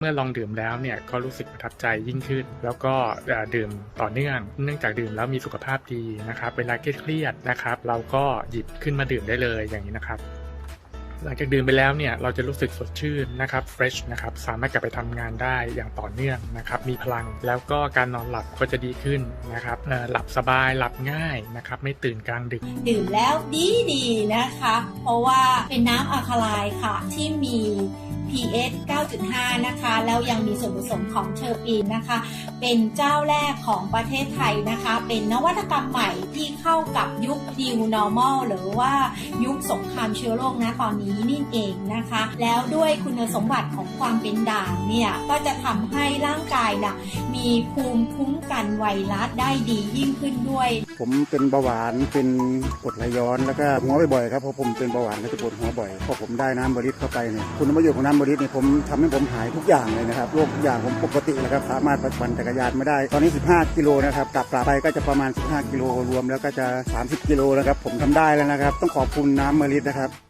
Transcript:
เมื่อลองดื่มแล้วเนี่ยก็รู้สึกประทับใจยิ่งขึ้น แล้วก็ดื่มต่อเนื่อง เนื่องจากดื่มแล้วมีสุขภาพดีนะครับเวลาเครียดนะครับ เราก็หยิบขึ้นมาดื่มได้เลยอย่างนี้นะครับ หลังจากดื่มไปแล้วเนี่ยเราจะรู้สึกสดชื่นนะครับ fresh นะครับสามารถกลับไปทำงานได้อย่างต่อเนื่องนะครับมีพลังแล้วก็การนอนหลับก็จะดีขึ้นนะครับหลับสบายหลับง่ายนะครับไม่ตื่นกลางดึก ดื่มแล้วดีดีนะคะ เพราะว่าเป็นน้ำอะคาไลน์ค่ะที่มี pH 9.5 นะคะ แล้วยังมีส่วนผสมของเทอร์ปีนนะคะ เป็นเจ้าแรกของประเทศไทยนะคะ เป็นนวัตกรรมใหม่ที่เข้ากับยุค New Normal หรือว่ายุคสงครามเชื้อโรคนะตอนนี้นี่เองนะคะ แล้วด้วยคุณสมบัติของความเป็นด่างเนี่ยก็จะทำให้ร่างกายนะมีภูมิคุ้มกันไวรัสได้ดียิ่งขึ้นด้วย ผมเป็นเบาหวานเป็นกรดไหลย้อนแล้วก็หัวบ่อยๆครับเพราะผมเป็นเบาหวานก็จะปวดหัวบ่อยพอผมได้น้ำบริสเข้าไปเนี่ยคุณประโยชน์ของน้ำบริสเนี่ยผมทำให้ผมหายทุกอย่างเลยนะครับโรคทุกอย่างผมปกติแล้วครับ สามารถปั่นจักรยานไม่ได้ ตอนนี้ 15 กิโลนะครับกลับกลับไปก็จะประมาณ 15 กิโลรวมแล้วก็จะ 30 กิโลนะครับผมทำได้แล้วนะครับ ต้องขอบคุณน้ำมริดนะครับ